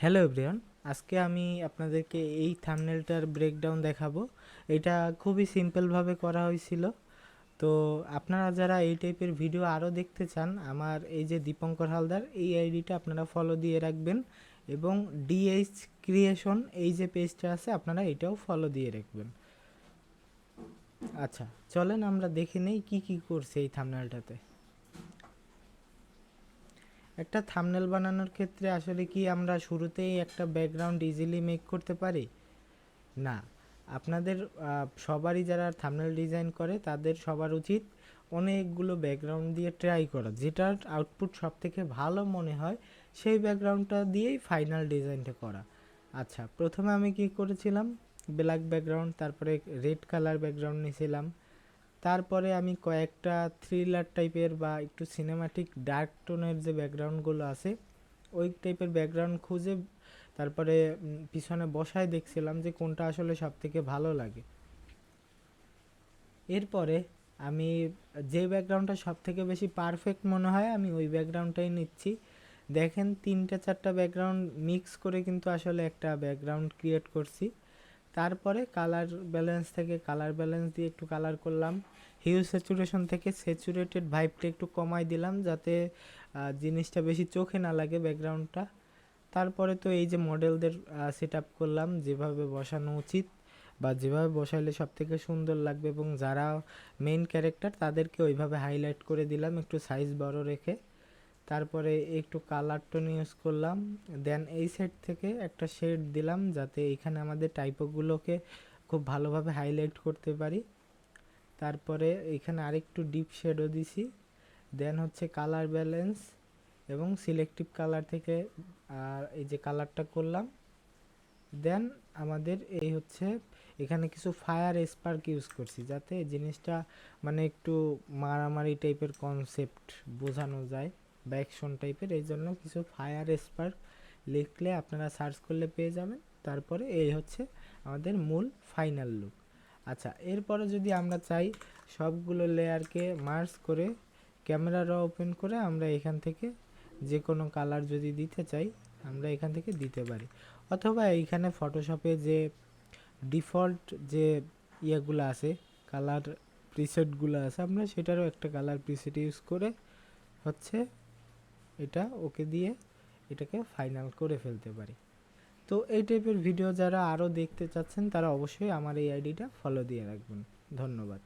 Hello everyone, আজকে আমি আপনাদেরকে এই থাম্বনেলটার ব্রেকডাউন দেখাবো। এটা খুবই সিম্পলভাবে করা হয়েছিল। তো আপনারা যারা এই টাইপের ভিডিও আরও দেখতে চান, আমার এই যে দীপঙ্কর হালদার, এই আইডিটা আপনারা ফলো দিয়ে রাখবেন এবং ডিএইচ ক্রিয়েশন এই যে পেজটা আছে, আপনারা এটাও ফলো দিয়ে রাখবেন। আচ্ছা চলেন আমরা দেখে নেই কি কি করছে এই থাম্বনেলটাতে একটা থামনেল বানানোর ক্ষেত্রে আসলে কি আমরা শুরুতেই একটা ব্যাকগ্রাউন্ড ইজিলি মেক করতে পারি? না। আপনাদের সবারই যারা থামনেল ডিজাইন করে, তাদের সবার উচিত অনেকগুলো ব্যাকগ্রাউন্ড দিয়ে ট্রাই করা। যেটার আউটপুট সব থেকে ভালো মনে হয়, সেই ব্যাকগ্রাউন্ডটা দিয়েই ফাইনাল ডিজাইনটা করা। আচ্ছা প্রথমে আমি কি করেছিলাম? ব্ল্যাক ব্যাকগ্রাউন্ড তারপরে রেড কালার ব্যাকগ্রাউন্ড নিয়েছিলাম। তারপরে আমি কয়েকটা থ্রিলার টাইপের বা একটু সিনেমাটিক ডার্ক টোনের যে ব্যাকগ্রাউন্ডগুলো আছে, ওই টাইপের ব্যাকগ্রাউন্ড খুঁজে তারপরে পিছনে বসায় দেখছিলাম যে কোনটা আসলে সব থেকে ভালো লাগে। এরপরে আমি যে ব্যাকগ্রাউন্ডটা সব থেকে বেশি পারফেক্ট মনে হয়, আমি ওই ব্যাকগ্রাউন্ডটাই নিচ্ছি। দেখেন, তিনটা চারটা ব্যাকগ্রাউন্ড মিক্স করে কিন্তু আসলে একটা ব্যাকগ্রাউন্ড ক্রিয়েট করছি। তারপরে কালার ব্যালেন্স থেকে কালার ব্যালেন্স দিয়ে একটু কালার করলাম। হিউ স্যাচুরেশন থেকে স্যাচুরেটেড ভাইবটা একটু কমাই দিলাম যাতে জিনিসটা বেশি চোখে না লাগে ব্যাকগ্রাউন্ডটা তারপরে তো এই যে মডেলদের সেট আপ করলাম যেভাবে বসানো উচিত বা যেভাবে বসাইলে সব থেকে সুন্দর লাগবে এবং যারা মেইন ক্যারেক্টার তাদেরকে ওইভাবে হাইলাইট করে দিলাম, একটু সাইজ বড় রেখে। তারপরে একটু কালার টোন ইউজ করলাম। দেন এই সাইড থেকে একটা শেড দিলাম যাতে এখানে আমাদের টাইপোগুলোকে খুব ভালোভাবে হাইলাইট করতে পারি। তারপরে এখানে আরেকটু ডিপ শেডও দিছি। দেন হচ্ছে কালার ব্যালেন্স এবং সিলেক্টিভ কালার থেকে আর এই যে কালারটা করলাম। দেন আমাদের এই হচ্ছে এখানে কিছু ফায়ার স্পার্ক ইউজ করছি যাতে জিনিসটা মানে একটু মারামারি টাইপের কনসেপ্ট বোঝানো যায়। বা অ্যাকশন টাইপের এই জন্য কিছু ফায়ার স্পার্ক লিখলে আপনারা সার্চ করলে পেয়ে যাবেন। তারপরে এই হচ্ছে আমাদের মূল ফাইনাল লুক আচ্ছা এরপরে যদি আমরা চাই সবগুলো লেয়ারকে মার্জ করে ক্যামেরা র ওপেন করে আমরা এখান থেকে যে কোনো কালার যদি দিতে চাই, আমরা এখান থেকে দিতে পারি। অথবা এইখানে ফটোশপে যে ডিফল্ট যে ইয়েগুলো আছে কালার প্রিসেটগুলো আছে, আমরা সেটারও একটা কালার প্রিসেট ইউজ করে হচ্ছে এটা ওকে দিয়ে এটাকে ফাইনাল করে ফেলতে পারি। তো এই টাইপের ভিডিও যারা আরও দেখতে চাচ্ছেন তারা অবশ্যই আমার এই আইডিটা ফলো দিয়ে রাখবেন। ধন্যবাদ।